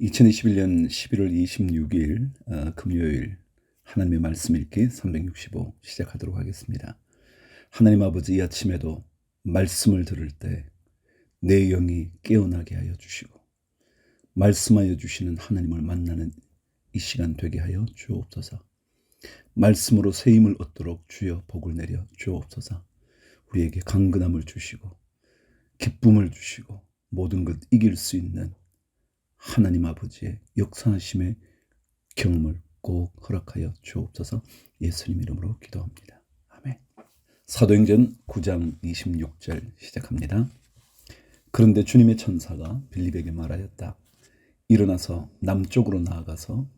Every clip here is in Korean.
2021년 11월 26일 어, 금요일 하나님의 말씀 읽기 365 시작하도록 하겠습니다. 하나님 아버지 이 아침에도 말씀을 들을 때 내 영이 깨어나게 하여 주시고 말씀하여 주시는 하나님을 만나는 이 시간 되게 하여 주옵소서. 말씀으로 새 힘을 얻도록 주여 복을 내려 주옵소서. 우리에게 강근함을 주시고 기쁨을 주시고 모든 것 이길 수 있는 하나님 아버지의 역사하심의 경험을 꼭 허락하여 주옵소서 예수님 이름으로 기도합니다. 아멘. 사도행전 9장 26절 시작합니다. 그런데 주님의 천사가 빌립에게 말하였다. 일어나서 남쪽으로 나아가서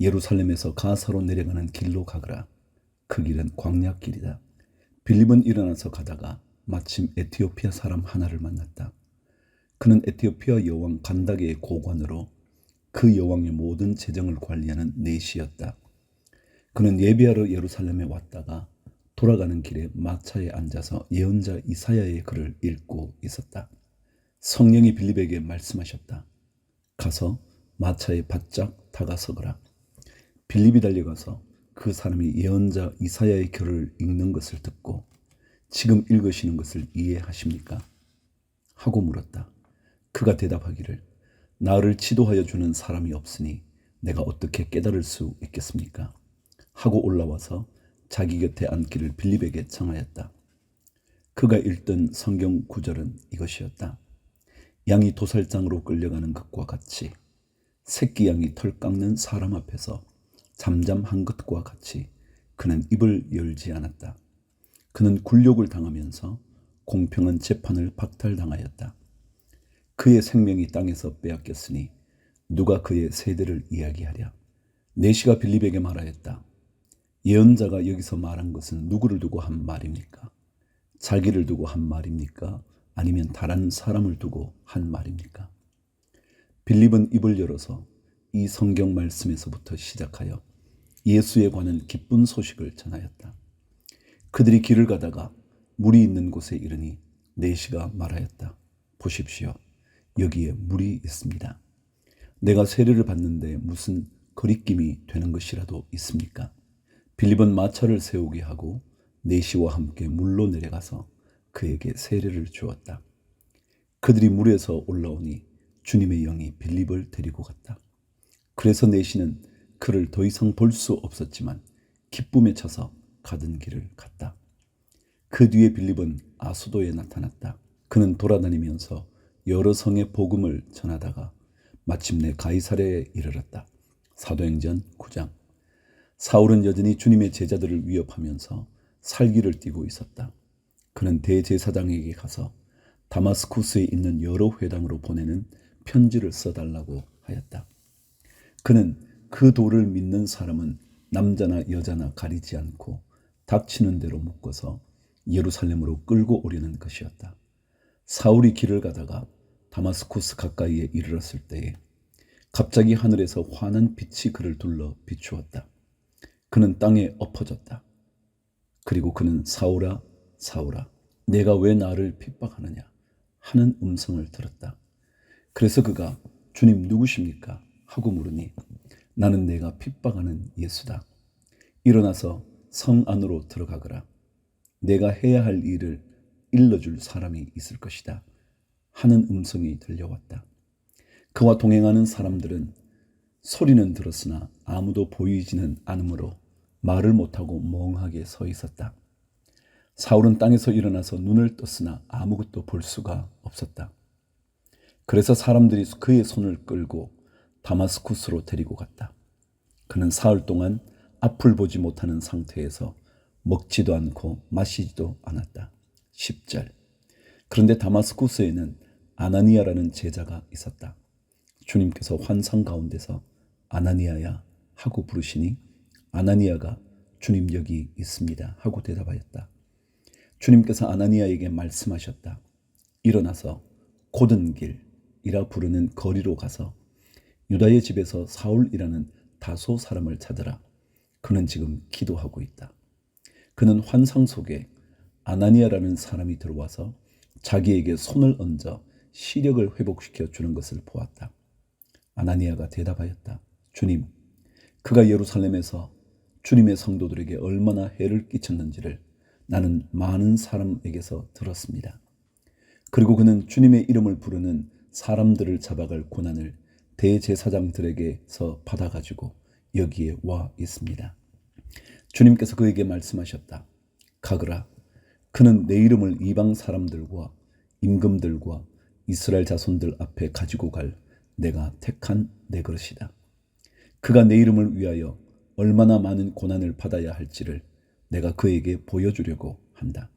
예루살렘에서 가사로 내려가는 길로 가거라. 그 길은 광야길이다. 빌립은 일어나서 가다가 마침 에티오피아 사람 하나를 만났다. 그는 에티오피아 여왕 간다게의 고관으로 그 여왕의 모든 재정을 관리하는 내시였다. 그는 예비하러 예루살렘에 왔다가 돌아가는 길에 마차에 앉아서 예언자 이사야의 글을 읽고 있었다. 성령이 빌립에게 말씀하셨다. 가서 마차에 바짝 다가서거라. 빌립이 달려가서 그 사람이 예언자 이사야의 글을 읽는 것을 듣고 지금 읽으시는 것을 이해하십니까? 하고 물었다. 그가 대답하기를 나를 지도하여 주는 사람이 없으니 내가 어떻게 깨달을 수 있겠습니까? 하고 올라와서 자기 곁에 앉기를 빌립에게 청하였다. 그가 읽던 성경 구절은 이것이었다. 양이 도살장으로 끌려가는 것과 같이 새끼 양이 털 깎는 사람 앞에서 잠잠한 것과 같이 그는 입을 열지 않았다. 그는 굴욕을 당하면서 공평한 재판을 박탈당하였다. 그의 생명이 땅에서 빼앗겼으니 누가 그의 세대를 이야기하랴. 내시가 빌립에게 말하였다. 예언자가 여기서 말한 것은 누구를 두고 한 말입니까? 자기를 두고 한 말입니까? 아니면 다른 사람을 두고 한 말입니까? 빌립은 입을 열어서 이 성경 말씀에서부터 시작하여 예수에 관한 기쁜 소식을 전하였다. 그들이 길을 가다가 물이 있는 곳에 이르니 내시가 말하였다. 보십시오. 여기에 물이 있습니다. 내가 세례를 받는데 무슨 거리낌이 되는 것이라도 있습니까? 빌립은 마차를 세우게 하고 내시와 함께 물로 내려가서 그에게 세례를 주었다. 그들이 물에서 올라오니 주님의 영이 빌립을 데리고 갔다. 그래서 내시는 그를 더 이상 볼 수 없었지만 기쁨에 차서 가던 길을 갔다. 그 뒤에 빌립은 아수도에 나타났다. 그는 돌아다니면서 여러 성의 복음을 전하다가 마침내 가이사랴에 이르렀다. 사도행전 9장. 사울은 여전히 주님의 제자들을 위협하면서 살기를 띠고 있었다. 그는 대제사장에게 가서 다마스쿠스에 있는 여러 회당으로 보내는 편지를 써달라고 하였다. 그는 그 도를 믿는 사람은 남자나 여자나 가리지 않고 닥치는 대로 묶어서 예루살렘으로 끌고 오려는 것이었다. 사울이 길을 가다가 다마스쿠스 가까이에 이르렀을 때에 갑자기 하늘에서 환한 빛이 그를 둘러 비추었다. 그는 땅에 엎어졌다. 그리고 그는 사울아 사울아 내가 왜 나를 핍박하느냐 하는 음성을 들었다. 그래서 그가 주님 누구십니까? 하고 물으니 나는 내가 핍박하는 예수다. 일어나서 성 안으로 들어가거라. 내가 해야 할 일을 일러줄 사람이 있을 것이다. 하는 음성이 들려왔다. 그와 동행하는 사람들은 소리는 들었으나 아무도 보이지는 않으므로 말을 못하고 멍하게 서 있었다. 사울은 땅에서 일어나서 눈을 떴으나 아무것도 볼 수가 없었다. 그래서 사람들이 그의 손을 끌고 다마스쿠스로 데리고 갔다. 그는 사흘 동안 앞을 보지 못하는 상태에서 먹지도 않고 마시지도 않았다. 10절. 그런데 다마스쿠스에는 아나니아라는 제자가 있었다. 주님께서 환상 가운데서 아나니아야 하고 부르시니 아나니아가 주님 여기 있습니다 하고 대답하였다. 주님께서 아나니아에게 말씀하셨다. 일어나서 고든 길이라 부르는 거리로 가서 유다의 집에서 사울이라는 다소 사람을 찾으라. 그는 지금 기도하고 있다. 그는 환상 속에 아나니아라는 사람이 들어와서 자기에게 손을 얹어 시력을 회복시켜 주는 것을 보았다. 아나니아가 대답하였다. 주님, 그가 예루살렘에서 주님의 성도들에게 얼마나 해를 끼쳤는지를 나는 많은 사람에게서 들었습니다. 그리고 그는 주님의 이름을 부르는 사람들을 잡아갈 고난을 대제사장들에게서 받아가지고 여기에 와 있습니다. 주님께서 그에게 말씀하셨다. 가그라. 그는 내 이름을 이방 사람들과 임금들과 이스라엘 자손들 앞에 가지고 갈 내가 택한 내 그릇이다. 그가 내 이름을 위하여 얼마나 많은 고난을 받아야 할지를 내가 그에게 보여주려고 한다.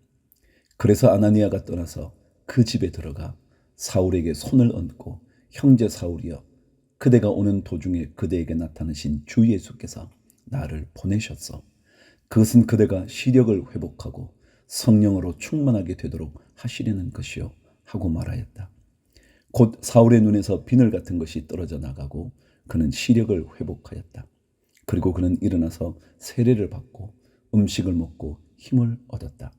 그래서 아나니아가 떠나서 그 집에 들어가 사울에게 손을 얹고 형제 사울이여 그대가 오는 도중에 그대에게 나타나신 주 예수께서 나를 보내셨어. 그것은 그대가 시력을 회복하고 성령으로 충만하게 되도록 하시려는 것이요 하고 말하였다. 곧 사울의 눈에서 비늘 같은 것이 떨어져 나가고 그는 시력을 회복하였다. 그리고 그는 일어나서 세례를 받고 음식을 먹고 힘을 얻었다.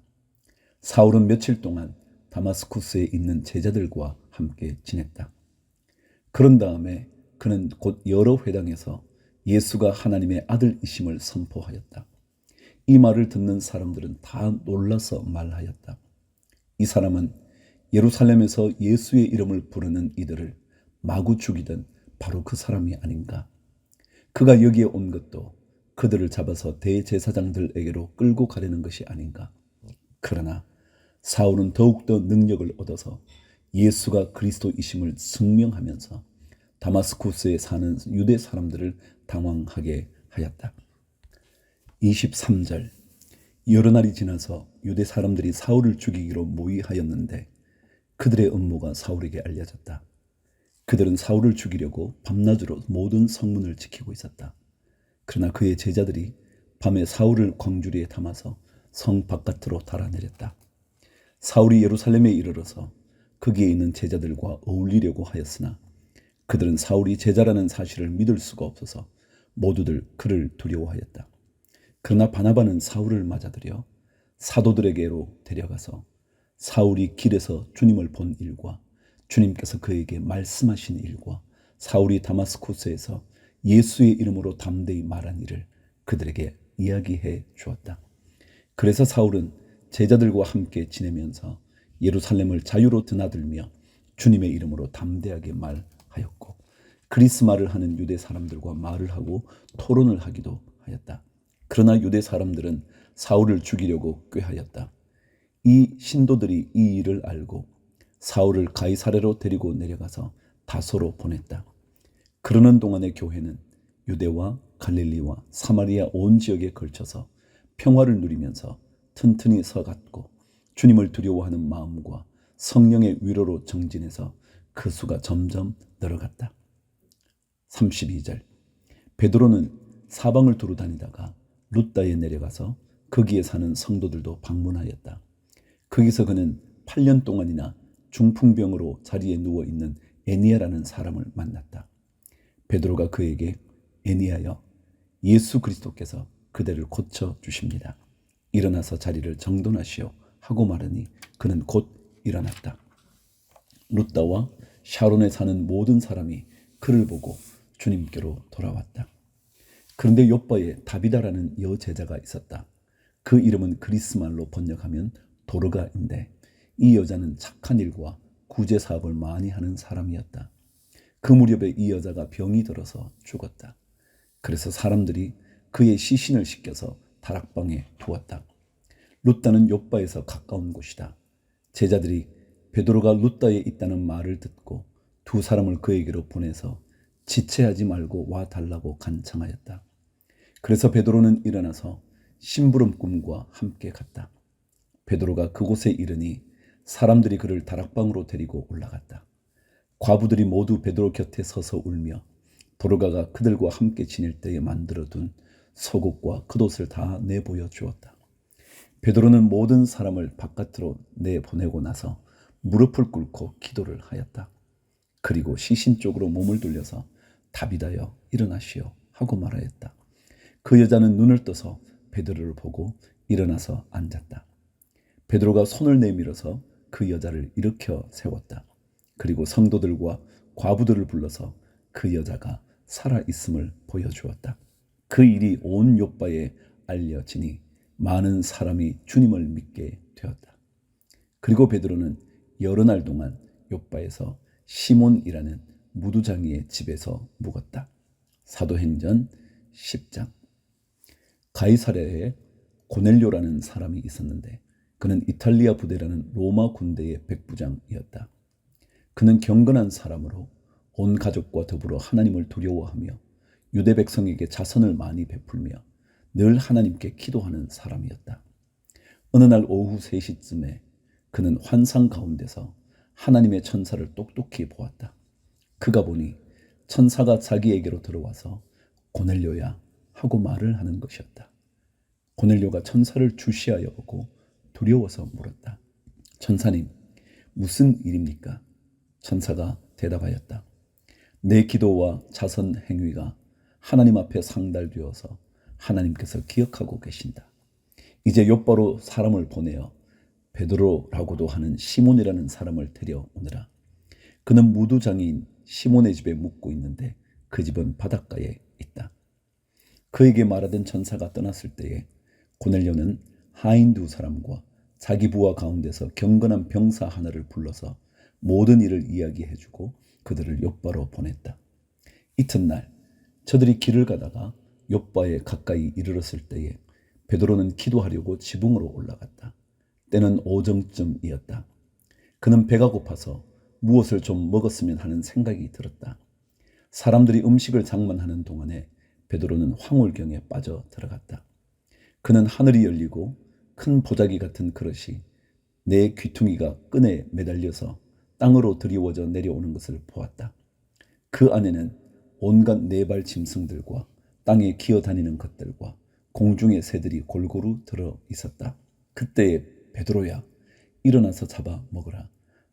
사울은 며칠 동안 다마스쿠스에 있는 제자들과 함께 지냈다. 그런 다음에 그는 곧 여러 회당에서 예수가 하나님의 아들이심을 선포하였다. 이 말을 듣는 사람들은 다 놀라서 말하였다. 이 사람은 예루살렘에서 예수의 이름을 부르는 이들을 마구 죽이던 바로 그 사람이 아닌가. 그가 여기에 온 것도 그들을 잡아서 대제사장들에게로 끌고 가려는 것이 아닌가. 그러나 사울은 더욱더 능력을 얻어서 예수가 그리스도이심을 증명하면서 다마스쿠스에 사는 유대 사람들을 당황하게 하였다. 23절 여러 날이 지나서 유대 사람들이 사울을 죽이기로 모의하였는데 그들의 음모가 사울에게 알려졌다. 그들은 사울을 죽이려고 밤낮으로 모든 성문을 지키고 있었다. 그러나 그의 제자들이 밤에 사울을 광주리에 담아서 성 바깥으로 달아내렸다. 사울이 예루살렘에 이르러서 거기에 있는 제자들과 어울리려고 하였으나 그들은 사울이 제자라는 사실을 믿을 수가 없어서 모두들 그를 두려워하였다. 그러나 바나바는 사울을 맞아들여 사도들에게로 데려가서 사울이 길에서 주님을 본 일과 주님께서 그에게 말씀하신 일과 사울이 다마스쿠스에서 예수의 이름으로 담대히 말한 일을 그들에게 이야기해 주었다. 그래서 사울은 제자들과 함께 지내면서 예루살렘을 자유로 드나들며 주님의 이름으로 담대하게 말하였고 그리스말을 하는 유대 사람들과 말을 하고 토론을 하기도 하였다. 그러나 유대 사람들은 사울을 죽이려고 꾀하였다. 이 신도들이 이 일을 알고 사울을 가이사레로 데리고 내려가서 다소로 보냈다. 그러는 동안의 교회는 유대와 갈릴리와 사마리아 온 지역에 걸쳐서 평화를 누리면서 튼튼히 서갔고 주님을 두려워하는 마음과 성령의 위로로 정진해서 그 수가 점점 늘어갔다. 32절 베드로는 사방을 두루 다니다가 루다에 내려가서 거기에 사는 성도들도 방문하였다. 거기서 그는 8년 동안이나 중풍병으로 자리에 누워 있는 애니아라는 사람을 만났다. 베드로가 그에게 애니아여 예수 그리스도께서 그대를 고쳐 주십니다. 일어나서 자리를 정돈하시오 하고 말하니 그는 곧 일어났다. 루다와 샤론에 사는 모든 사람이 그를 보고 주님께로 돌아왔다. 그런데 요바에 다비다라는 여제자가 있었다. 그 이름은 그리스 말로 번역하면 도르가인데 이 여자는 착한 일과 구제 사업을 많이 하는 사람이었다. 그 무렵에 이 여자가 병이 들어서 죽었다. 그래서 사람들이 그의 시신을 씻겨서 다락방에 두었다. 루따는 요바에서 가까운 곳이다. 제자들이 베드로가 루따에 있다는 말을 듣고 두 사람을 그에게로 보내서 지체하지 말고 와 달라고 간청하였다. 그래서 베드로는 일어나서 심부름 꿈과 함께 갔다. 베드로가 그곳에 이르니 사람들이 그를 다락방으로 데리고 올라갔다. 과부들이 모두 베드로 곁에 서서 울며 도로가가 그들과 함께 지낼 때에 만들어둔 속옷과 겉옷을 다 내보여 주었다. 베드로는 모든 사람을 바깥으로 내보내고 나서 무릎을 꿇고 기도를 하였다. 그리고 시신 쪽으로 몸을 돌려서 다비다여 일어나시오 하고 말하였다. 그 여자는 눈을 떠서 베드로를 보고 일어나서 앉았다. 베드로가 손을 내밀어서 그 여자를 일으켜 세웠다. 그리고 성도들과 과부들을 불러서 그 여자가 살아 있음을 보여주었다. 그 일이 온 요바에 알려지니 많은 사람이 주님을 믿게 되었다. 그리고 베드로는 여러 날 동안 요바에서 시몬이라는 무두장이의 집에서 묵었다. 사도행전 10장. 가이사랴에 고넬료라는 사람이 있었는데 그는 이탈리아 부대라는 로마 군대의 백부장이었다. 그는 경건한 사람으로 온 가족과 더불어 하나님을 두려워하며 유대 백성에게 자선을 많이 베풀며 늘 하나님께 기도하는 사람이었다. 어느 날 오후 3시쯤에 그는 환상 가운데서 하나님의 천사를 똑똑히 보았다. 그가 보니 천사가 자기에게로 들어와서 고넬료야 하고 말을 하는 것이었다. 고넬료가 천사를 주시하여 보고 두려워서 물었다. 천사님, 무슨 일입니까? 천사가 대답하였다. 내 기도와 자선 행위가 하나님 앞에 상달되어서 하나님께서 기억하고 계신다. 이제 곧바로 사람을 보내어 베드로라고도 하는 시몬이라는 사람을 데려오느라. 그는 무두장인 시몬의 집에 묵고 있는데 그 집은 바닷가에 있다. 그에게 말하던 천사가 떠났을 때에 고넬료는 하인 두 사람과 자기 부하 가운데서 경건한 병사 하나를 불러서 모든 일을 이야기해주고 그들을 옆바로 보냈다. 이튿날 저들이 길을 가다가 옆바에 가까이 이르렀을 때에 베드로는 기도하려고 지붕으로 올라갔다. 때는 오정쯤이었다. 그는 배가 고파서 무엇을 좀 먹었으면 하는 생각이 들었다. 사람들이 음식을 장만하는 동안에 베드로는 황홀경에 빠져 들어갔다. 그는 하늘이 열리고 큰 보자기 같은 그릇이 내 귀퉁이가 끈에 매달려서 땅으로 드리워져 내려오는 것을 보았다. 그 안에는 온갖 네발 짐승들과 땅에 기어다니는 것들과 공중의 새들이 골고루 들어 있었다. 그때에 베드로야 일어나서 잡아 먹으라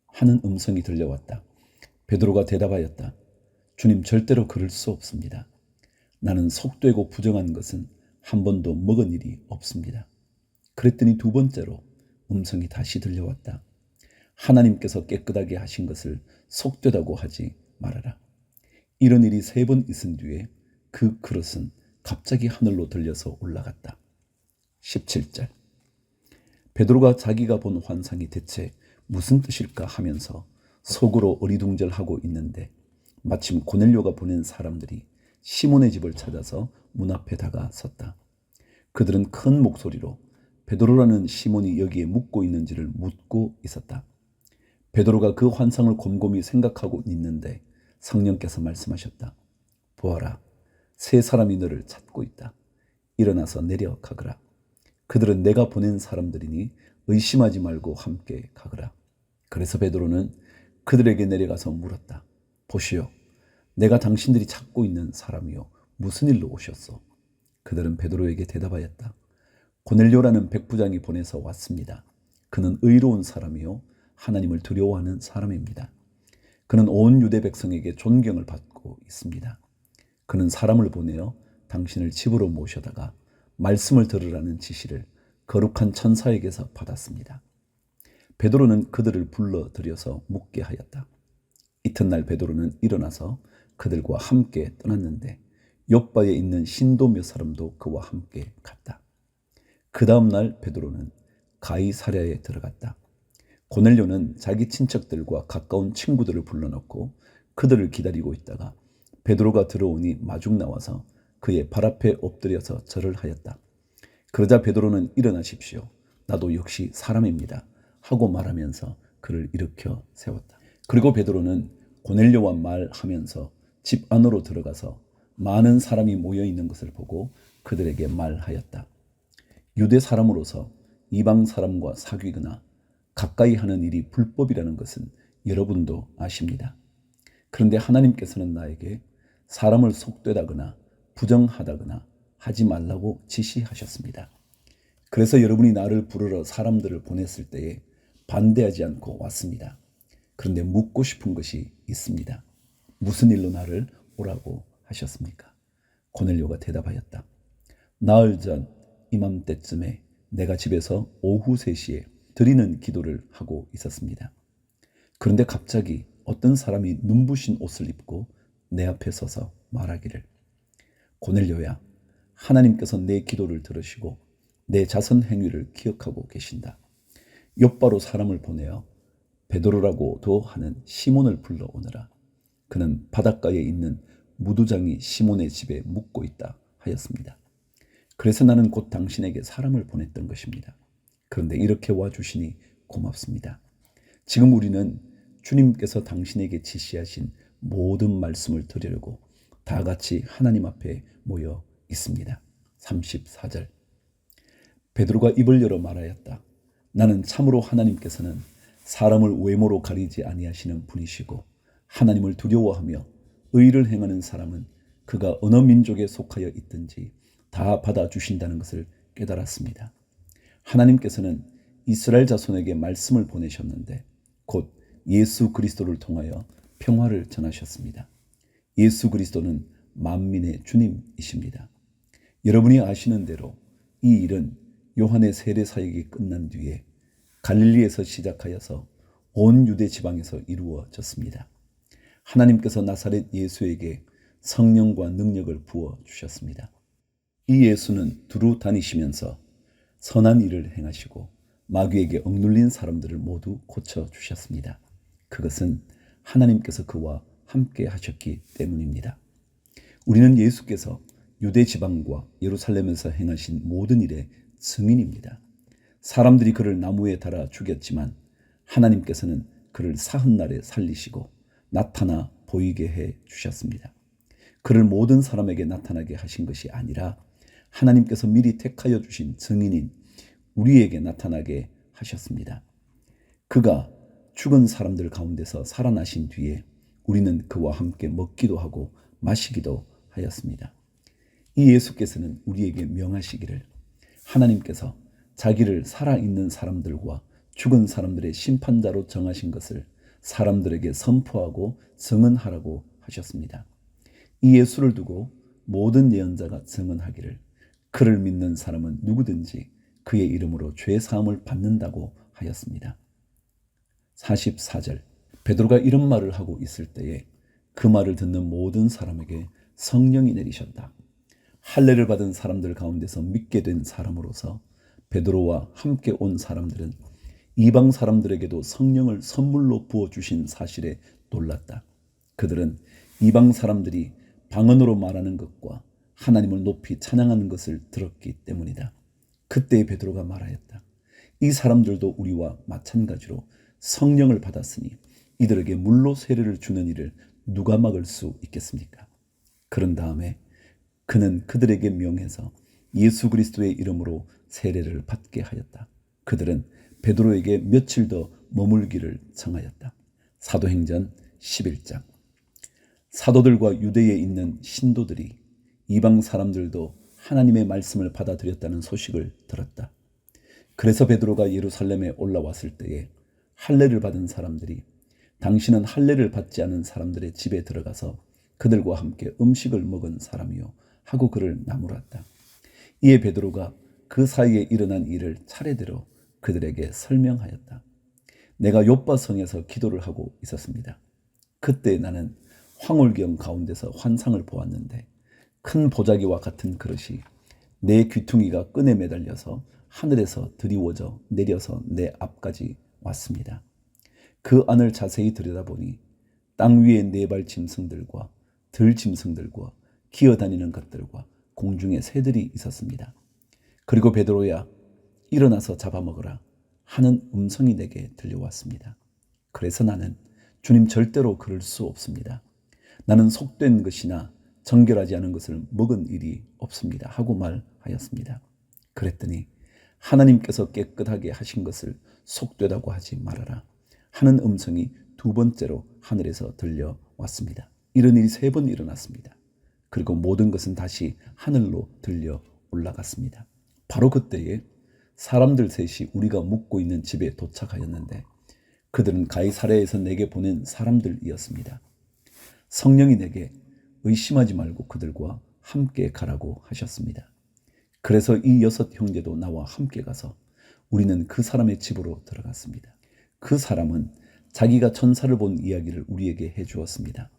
하는 음성이 들려왔다. 베드로가 대답하였다. 주님 절대로 그럴 수 없습니다. 나는 속되고 부정한 것은 한 번도 먹은 일이 없습니다. 그랬더니 두 번째로 음성이 다시 들려왔다. 하나님께서 깨끗하게 하신 것을 속되다고 하지 말아라. 이런 일이 세 번 있은 뒤에 그 그릇은 갑자기 하늘로 들려서 올라갔다. 17절. 베드로가 자기가 본 환상이 대체 무슨 뜻일까 하면서 속으로 어리둥절하고 있는데 마침 고넬료가 보낸 사람들이 시몬의 집을 찾아서 문 앞에 다가 섰다. 그들은 큰 목소리로 베드로라는 시몬이 여기에 묵고 있는지를 묻고 있었다. 베드로가 그 환상을 곰곰이 생각하고 있는데 성령께서 말씀하셨다. 보아라, 세 사람이 너를 찾고 있다. 일어나서 내려 가거라. 그들은 내가 보낸 사람들이니 의심하지 말고 함께 가거라. 그래서 베드로는 그들에게 내려가서 물었다. 보시오, 내가 당신들이 찾고 있는 사람이요. 무슨 일로 오셨소? 그들은 베드로에게 대답하였다. 고넬료라는 백부장이 보내서 왔습니다. 그는 의로운 사람이요. 하나님을 두려워하는 사람입니다. 그는 온 유대 백성에게 존경을 받고 있습니다. 그는 사람을 보내어 당신을 집으로 모셔다가 말씀을 들으라는 지시를 거룩한 천사에게서 받았습니다. 베드로는 그들을 불러 들여서 묻게 하였다. 이튿날 베드로는 일어나서 그들과 함께 떠났는데 옆바에 있는 신도 몇 사람도 그와 함께 갔다. 그 다음 날 베드로는 가이사랴에 들어갔다. 고넬료는 자기 친척들과 가까운 친구들을 불러놓고 그들을 기다리고 있다가 베드로가 들어오니 마중 나와서 그의 발 앞에 엎드려서 절을 하였다. 그러자 베드로는 일어나십시오. 나도 역시 사람입니다. 하고 말하면서 그를 일으켜 세웠다. 그리고 베드로는 고넬료와 말하면서 집 안으로 들어가서 많은 사람이 모여 있는 것을 보고 그들에게 말하였다. 유대 사람으로서 이방 사람과 사귀거나 가까이 하는 일이 불법이라는 것은 여러분도 아십니다. 그런데 하나님께서는 나에게 사람을 속되다거나 부정하다거나 하지 말라고 지시하셨습니다. 그래서 여러분이 나를 부르러 사람들을 보냈을 때에 반대하지 않고 왔습니다. 그런데 묻고 싶은 것이 있습니다. 무슨 일로 나를 오라고 하셨습니까? 고넬료가 대답하였다. 나흘 전 이맘때쯤에 내가 집에서 오후 3시에 드리는 기도를 하고 있었습니다. 그런데 갑자기 어떤 사람이 눈부신 옷을 입고 내 앞에 서서 말하기를 고넬료야 하나님께서 내 기도를 들으시고 내 자선 행위를 기억하고 계신다. 옆바로 사람을 보내어 베드로라고도 하는 시몬을 불러오느라 그는 바닷가에 있는 무두장이 시몬의 집에 묵고 있다 하였습니다. 그래서 나는 곧 당신에게 사람을 보냈던 것입니다. 그런데 이렇게 와 주시니 고맙습니다. 지금 우리는 주님께서 당신에게 지시하신 모든 말씀을 드리려고 다 같이 하나님 앞에 모여 있습니다. 34절. 베드로가 입을 열어 말하였다. 나는 참으로 하나님께서는 사람을 외모로 가리지 아니하시는 분이시고 하나님을 두려워하며 의를 행하는 사람은 그가 어느 민족에 속하여 있든지 다 받아 주신다는 것을 깨달았습니다. 하나님께서는 이스라엘 자손에게 말씀을 보내셨는데 곧 예수 그리스도를 통하여 평화를 전하셨습니다. 예수 그리스도는 만민의 주님이십니다. 여러분이 아시는 대로 이 일은 요한의 세례 사역이 끝난 뒤에 갈릴리에서 시작하여서 온 유대 지방에서 이루어졌습니다. 하나님께서 나사렛 예수에게 성령과 능력을 부어 주셨습니다. 이 예수는 두루 다니시면서 선한 일을 행하시고 마귀에게 억눌린 사람들을 모두 고쳐 주셨습니다. 그것은 하나님께서 그와 함께 하셨기 때문입니다. 우리는 예수께서 유대 지방과 예루살렘에서 행하신 모든 일의 증인입니다. 사람들이 그를 나무에 달아 죽였지만 하나님께서는 그를 사흔 날에 살리시고 나타나 보이게 해 주셨습니다. 그를 모든 사람에게 나타나게 하신 것이 아니라 하나님께서 미리 택하여 주신 증인인 우리에게 나타나게 하셨습니다. 그가 죽은 사람들 가운데서 살아나신 뒤에 우리는 그와 함께 먹기도 하고 마시기도 하였습니다. 이 예수께서는 우리에게 명하시기를 하나님께서 자기를 살아있는 사람들과 죽은 사람들의 심판자로 정하신 것을 사람들에게 선포하고 증언하라고 하셨습니다. 이 예수를 두고 모든 예언자가 증언하기를 그를 믿는 사람은 누구든지 그의 이름으로 죄 사함을 받는다고 하였습니다. 44절 베드로가 이런 말을 하고 있을 때에 그 말을 듣는 모든 사람에게 성령이 내리셨다. 할례를 받은 사람들 가운데서 믿게 된 사람으로서 베드로와 함께 온 사람들은 이방 사람들에게도 성령을 선물로 부어 주신 사실에 놀랐다. 그들은 이방 사람들이 방언으로 말하는 것과 하나님을 높이 찬양하는 것을 들었기 때문이다. 그때 베드로가 말하였다. 이 사람들도 우리와 마찬가지로 성령을 받았으니 이들에게 물로 세례를 주는 일을 누가 막을 수 있겠습니까? 그런 다음에 그는 그들에게 명해서 예수 그리스도의 이름으로 세례를 받게 하였다. 그들은 베드로에게 며칠 더 머물기를 청하였다. 사도행전 11장. 사도들과 유대에 있는 신도들이 이방 사람들도 하나님의 말씀을 받아들였다는 소식을 들었다. 그래서 베드로가 예루살렘에 올라왔을 때에 할례를 받은 사람들이 당신은 할례를 받지 않은 사람들의 집에 들어가서 그들과 함께 음식을 먹은 사람이요 하고 그를 나무랐다. 이에 베드로가 그 사이에 일어난 일을 차례대로 그들에게 설명하였다. 내가 요빠 성에서 기도를 하고 있었습니다. 그때 나는 황홀경 가운데서 환상을 보았는데 큰 보자기와 같은 그릇이 내 귀퉁이가 끈에 매달려서 하늘에서 드리워져 내려서 내 앞까지 왔습니다. 그 안을 자세히 들여다보니 땅 위에 네 발 짐승들과 들 짐승들과 기어다니는 것들과 공중에 새들이 있었습니다. 그리고 베드로야 일어나서 잡아먹으라 하는 음성이 내게 들려왔습니다. 그래서 나는 주님 절대로 그럴 수 없습니다. 나는 속된 것이나 정결하지 않은 것을 먹은 일이 없습니다. 하고 말하였습니다. 그랬더니 하나님께서 깨끗하게 하신 것을 속되다고 하지 말아라 하는 음성이 두 번째로 하늘에서 들려왔습니다. 이런 일이 세 번 일어났습니다. 그리고 모든 것은 다시 하늘로 들려 올라갔습니다. 바로 그때에 사람들 셋이 우리가 묵고 있는 집에 도착하였는데 그들은 가이사레에서 내게 보낸 사람들이었습니다. 성령이 내게 의심하지 말고 그들과 함께 가라고 하셨습니다. 그래서 이 여섯 형제도 나와 함께 가서 우리는 그 사람의 집으로 들어갔습니다. 그 사람은 자기가 천사를 본 이야기를 우리에게 해 주었습니다.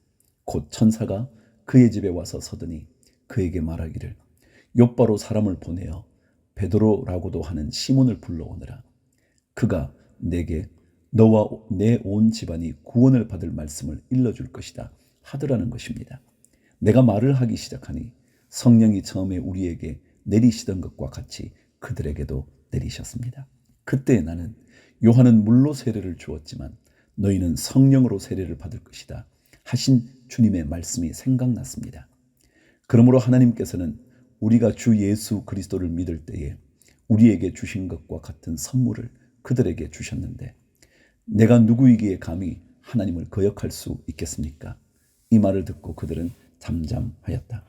곧 천사가 그의 집에 와서 서더니 그에게 말하기를 요바로 사람을 보내어 베드로라고도 하는 시몬을 불러오느라 그가 내게 너와 내 온 집안이 구원을 받을 말씀을 일러줄 것이다 하더라는 것입니다. 내가 말을 하기 시작하니 성령이 처음에 우리에게 내리시던 것과 같이 그들에게도 내리셨습니다. 그때 나는 요한은 물로 세례를 주었지만 너희는 성령으로 세례를 받을 것이다 하신 주님의 말씀이 생각났습니다. 그러므로 하나님께서는 우리가 주 예수 그리스도를 믿을 때에 우리에게 주신 것과 같은 선물을 그들에게 주셨는데 내가 누구이기에 감히 하나님을 거역할 수 있겠습니까? 이 말을 듣고 그들은 잠잠하였다.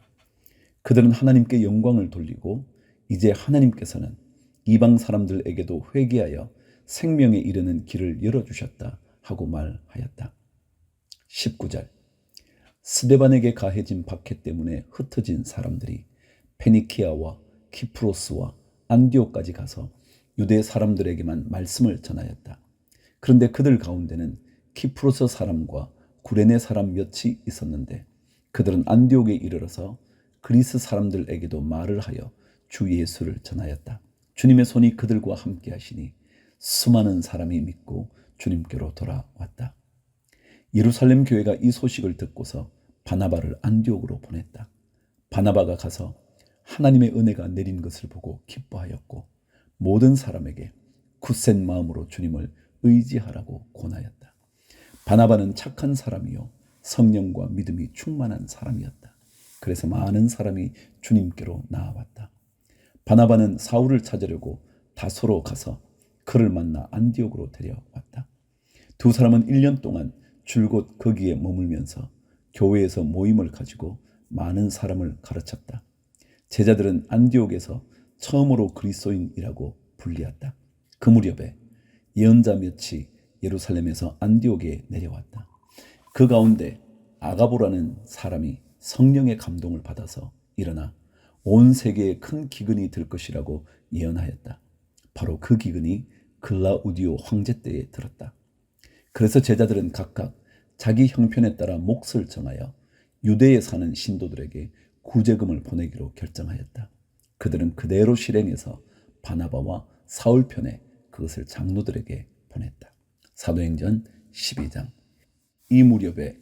그들은 하나님께 영광을 돌리고 이제 하나님께서는 이방 사람들에게도 회개하여 생명에 이르는 길을 열어주셨다 하고 말하였다. 19절 스데반에게 가해진 박해 때문에 흩어진 사람들이 페니키아와 키프로스와 안디오까지 가서 유대 사람들에게만 말씀을 전하였다. 그런데 그들 가운데는 키프로스 사람과 구레네 사람 몇이 있었는데 그들은 안디옥에 이르러서 그리스 사람들에게도 말을 하여 주 예수를 전하였다. 주님의 손이 그들과 함께 하시니 수많은 사람이 믿고 주님께로 돌아왔다. 예루살렘 교회가 이 소식을 듣고서 바나바를 안디옥으로 보냈다. 바나바가 가서 하나님의 은혜가 내린 것을 보고 기뻐하였고 모든 사람에게 굳센 마음으로 주님을 의지하라고 권하였다. 바나바는 착한 사람이요 성령과 믿음이 충만한 사람이었다. 그래서 많은 사람이 주님께로 나아왔다. 바나바는 사울을 찾으려고 다소로 가서 그를 만나 안디옥으로 데려왔다. 두 사람은 1년 동안 줄곧 거기에 머물면서 교회에서 모임을 가지고 많은 사람을 가르쳤다. 제자들은 안디옥에서 처음으로 그리스도인이라고 불리었다. 그 무렵에 예언자 몇이 예루살렘에서 안디옥에 내려왔다. 그 가운데 아가보라는 사람이 성령의 감동을 받아서 일어나 온 세계에 큰 기근이 들 것이라고 예언하였다. 바로 그 기근이 글라우디오 황제 때에 들었다. 그래서 제자들은 각각 자기 형편에 따라 몫을 정하여 유대에 사는 신도들에게 구제금을 보내기로 결정하였다. 그들은 그대로 실행해서 바나바와 사울 편에 그것을 장로들에게 보냈다. 사도행전 12장. 이 무렵에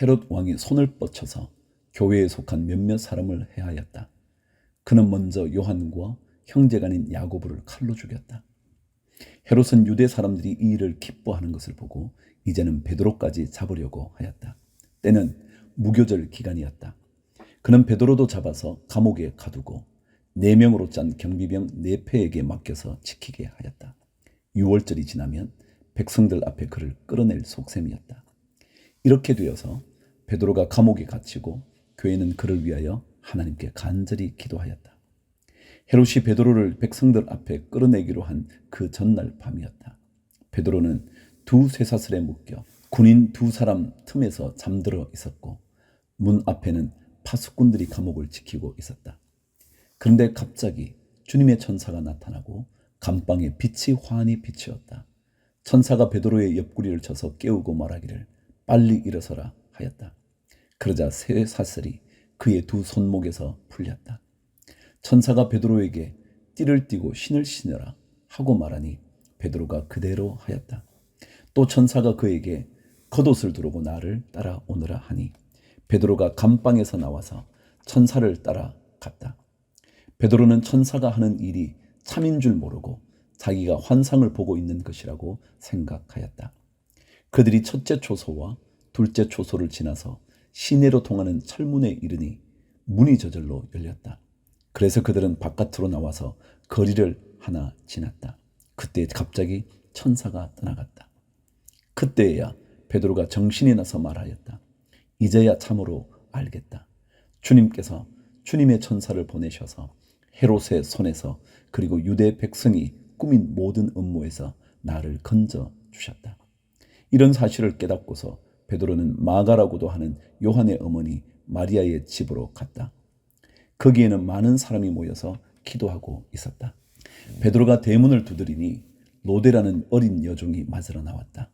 헤롯 왕이 손을 뻗쳐서 교회에 속한 몇몇 사람을 해하였다. 그는 먼저 요한과 형제간인 야고보를 칼로 죽였다. 헤롯은 유대 사람들이 이 일을 기뻐하는 것을 보고 이제는 베드로까지 잡으려고 하였다. 때는 무교절 기간이었다. 그는 베드로도 잡아서 감옥에 가두고 네 명으로 짠 경비병 네 패에게 맡겨서 지키게 하였다. 6월절이 지나면 백성들 앞에 그를 끌어낼 속셈이었다. 이렇게 되어서 베드로가 감옥에 갇히고 교회는 그를 위하여 하나님께 간절히 기도하였다. 헤롯이 베드로를 백성들 앞에 끌어내기로 한 그 전날 밤이었다. 베드로는 두 쇠사슬에 묶여 군인 두 사람 틈에서 잠들어 있었고 문 앞에는 파수꾼들이 감옥을 지키고 있었다. 그런데 갑자기 주님의 천사가 나타나고 감방에 빛이 환히 비치었다. 천사가 베드로의 옆구리를 쳐서 깨우고 말하기를 빨리 일어서라 하였다. 그러자 새 사슬이 그의 두 손목에서 풀렸다. 천사가 베드로에게 띠를 띠고 신을 신으라 하고 말하니 베드로가 그대로 하였다. 또 천사가 그에게 겉옷을 두르고 나를 따라오느라 하니 베드로가 감방에서 나와서 천사를 따라 갔다. 베드로는 천사가 하는 일이 참인 줄 모르고 자기가 환상을 보고 있는 것이라고 생각하였다. 그들이 첫째 초소와 둘째 초소를 지나서 시내로 통하는 철문에 이르니 문이 저절로 열렸다. 그래서 그들은 바깥으로 나와서 거리를 하나 지났다. 그때 갑자기 천사가 떠나갔다. 그때야 베드로가 정신이 나서 말하였다. 이제야 참으로 알겠다. 주님께서 주님의 천사를 보내셔서 헤롯의 손에서 그리고 유대 백성이 꾸민 모든 음모에서 나를 건져 주셨다. 이런 사실을 깨닫고서 베드로는 마가라고도 하는 요한의 어머니 마리아의 집으로 갔다. 거기에는 많은 사람이 모여서 기도하고 있었다. 베드로가 대문을 두드리니 로데라는 어린 여종이 맞으러 나왔다.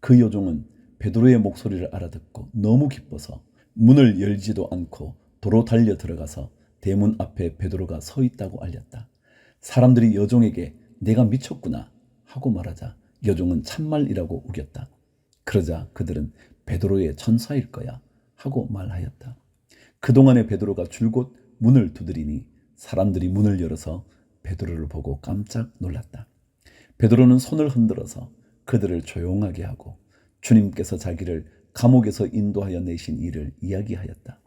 그 여종은 베드로의 목소리를 알아듣고 너무 기뻐서 문을 열지도 않고 도로 달려 들어가서 대문 앞에 베드로가 서 있다고 알렸다. 사람들이 여종에게 내가 미쳤구나 하고 말하자 여종은 참말이라고 우겼다. 그러자 그들은 베드로의 천사일 거야 하고 말하였다. 그동안에 베드로가 줄곧 문을 두드리니 사람들이 문을 열어서 베드로를 보고 깜짝 놀랐다. 베드로는 손을 흔들어서 그들을 조용하게 하고 주님께서 자기를 감옥에서 인도하여 내신 일을 이야기하였다.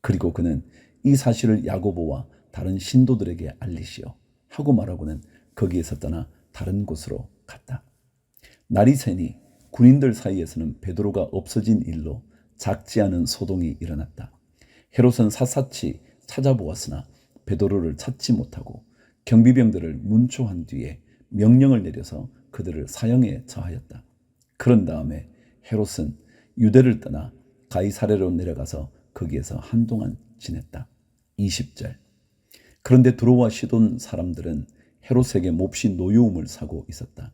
그리고 그는 이 사실을 야고보와 다른 신도들에게 알리시오 하고 말하고는 거기에서 떠나 다른 곳으로 갔다. 날이 새니 군인들 사이에서는 베드로가 없어진 일로 작지 않은 소동이 일어났다. 헤롯은 샅샅이 찾아보았으나 베드로를 찾지 못하고 경비병들을 문초한 뒤에 명령을 내려서 그들을 사형에 처하였다. 그런 다음에 헤롯은 유대를 떠나 가이사레로 내려가서 거기에서 한동안 지냈다. 20절. 그런데 두로와 시돈 사람들은 헤롯에게 몹시 노여움을 사고 있었다.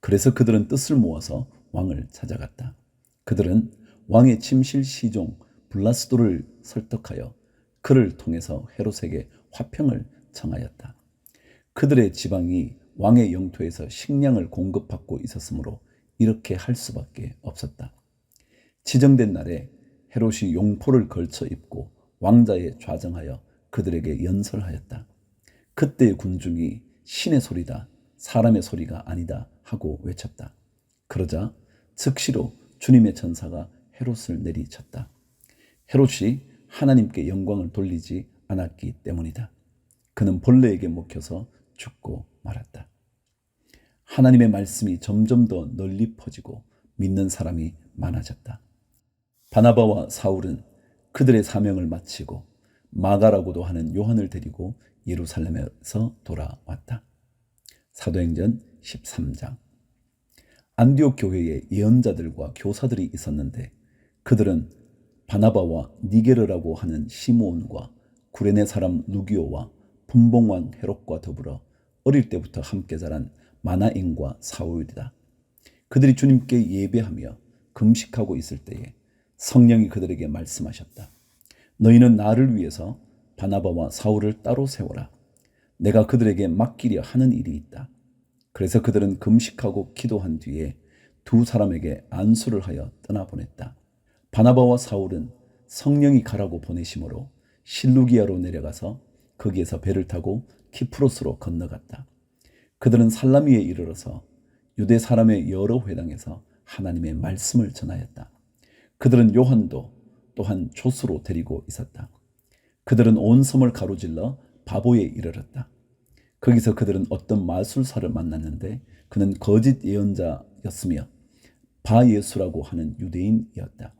그래서 그들은 뜻을 모아서 왕을 찾아갔다. 그들은 왕의 침실 시종 블라스도를 설득하여 그를 통해서 헤롯에게 화평을 청하였다. 그들의 지방이 왕의 영토에서 식량을 공급받고 있었으므로 이렇게 할 수밖에 없었다. 지정된 날에 헤롯이 용포를 걸쳐 입고 왕자에 좌정하여 그들에게 연설하였다. 그때의 군중이 신의 소리다, 사람의 소리가 아니다 하고 외쳤다. 그러자 즉시로 주님의 천사가 헤롯을 내리쳤다. 헤롯이 하나님께 영광을 돌리지 않았기 때문이다. 그는 벌레에게 먹혀서 죽고 말았다. 하나님의 말씀이 점점 더 널리 퍼지고 믿는 사람이 많아졌다. 바나바와 사울은 그들의 사명을 마치고 마가라고도 하는 요한을 데리고 예루살렘에서 돌아왔다. 사도행전 13장. 안디옥 교회에 예언자들과 교사들이 있었는데 그들은 바나바와 니게르라고 하는 시므온과 구레네 사람 루기오와 분봉왕 헤롯과 더불어 어릴 때부터 함께 자란 마나인과 사울이다. 그들이 주님께 예배하며 금식하고 있을 때에 성령이 그들에게 말씀하셨다. 너희는 나를 위해서 바나바와 사울을 따로 세워라. 내가 그들에게 맡기려 하는 일이 있다. 그래서 그들은 금식하고 기도한 뒤에 두 사람에게 안수를 하여 떠나보냈다. 바나바와 사울은 성령이 가라고 보내심으로 실루기아로 내려가서 거기에서 배를 타고 키프로스로 건너갔다. 그들은 살라미에 이르러서 유대 사람의 여러 회당에서 하나님의 말씀을 전하였다. 그들은 요한도 또한 조수로 데리고 있었다. 그들은 온 섬을 가로질러 바보에 이르렀다. 거기서 그들은 어떤 마술사를 만났는데 그는 거짓 예언자였으며 바예수라고 하는 유대인이었다.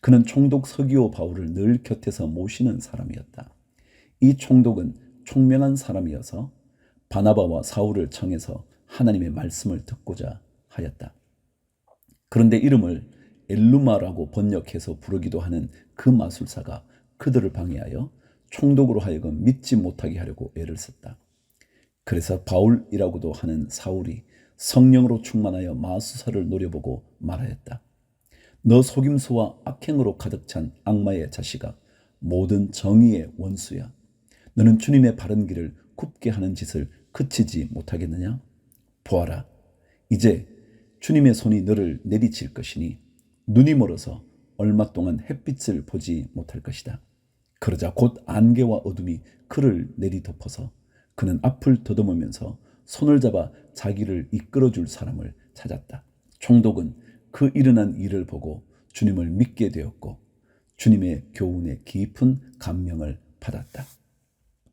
그는 총독 서기오 바울을 늘 곁에서 모시는 사람이었다. 이 총독은 총명한 사람이어서 바나바와 사울을 청해서 하나님의 말씀을 듣고자 하였다. 그런데 이름을 엘루마라고 번역해서 부르기도 하는 그 마술사가 그들을 방해하여 총독으로 하여금 믿지 못하게 하려고 애를 썼다. 그래서 바울이라고도 하는 사울이 성령으로 충만하여 마술사를 노려보고 말하였다. 너 속임수와 악행으로 가득 찬 악마의 자식아, 모든 정의의 원수야. 너는 주님의 바른 길을 굽게 하는 짓을 그치지 못하겠느냐? 보아라. 이제 주님의 손이 너를 내리칠 것이니 눈이 멀어서 얼마 동안 햇빛을 보지 못할 것이다. 그러자 곧 안개와 어둠이 그를 내리덮어서 그는 앞을 더듬으면서 손을 잡아 자기를 이끌어 줄 사람을 찾았다. 총독은 그 일어난 일을 보고 주님을 믿게 되었고 주님의 교훈에 깊은 감명을 받았다.